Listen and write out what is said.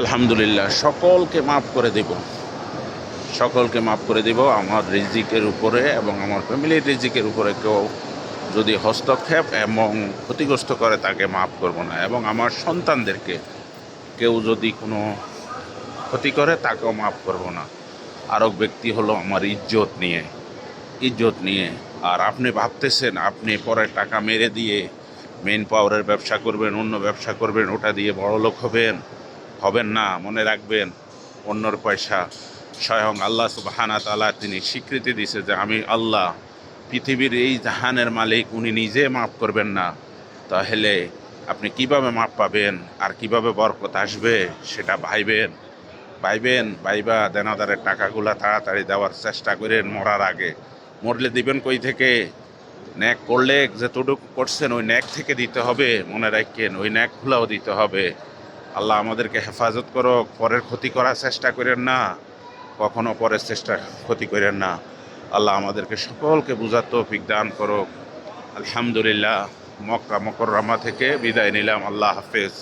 আলহামদুলিল্লাহ, সকলকে মাফ করে দেব। সকলকে মাফ করে দিব আমার রিজিকের উপরে এবং আমার ফ্যামিলির রিজিকের উপরে কেউ যদি হস্তক্ষেপ এবং ক্ষতিগ্রস্ত করে তাকে মাফ করব না এবং আমার সন্তানদেরকে কেউ যদি কোনো ক্ষতি করে তাকেও মাফ করব না। আরেক ব্যক্তি হলো আমার ইজ্জত নিয়ে ইজ্জত নিয়ে। আর আপনি ভাবতেছেন, আপনি পরে টাকা মেরে দিয়ে মেন পাওয়ারের ব্যবসা করবেন, অন্য ব্যবসা করবেন, ওটা দিয়ে বড় লোক হবেন। হবেন না, মনে রাখবেন, অন্যর পয়সা স্বয়ং আল্লাহ সুবাহানা তালা তিনি স্বীকৃতি দিছে যে আমি আল্লাহ, পৃথিবীর এই জাহানের মালিক, উনি নিজে মাফ করবেন না। তাহলে আপনি কীভাবে মাপ পাবেন আর কীভাবে বরকত আসবে সেটা ভাইবেন। ভাইবেন, ভাইবা দেনাদারের টাকাগুলো তাড়াতাড়ি দেওয়ার চেষ্টা করেন মরার আগে। মরলে দিবেন কই থেকে? ন্যাক করলে যেটুকু করছেন, ওই ন্যাক থেকে দিতে হবে, মনে রাখেন, ওই ন্যাকগুলাও দিতে হবে। আল্লাহ আমাদেরকে হেফাজত করো, পরের ক্ষতি করার চেষ্টা করেন না, কখনো পরের চেষ্টা ক্ষতি করেন না। আল্লাহ আমাদেরকে সকলকে বোঝার তৌফিক দান করো আলহামদুলিল্লাহ মক্কা মকররামা থেকে বিদায় নিলাম। আল্লাহ হাফেজ।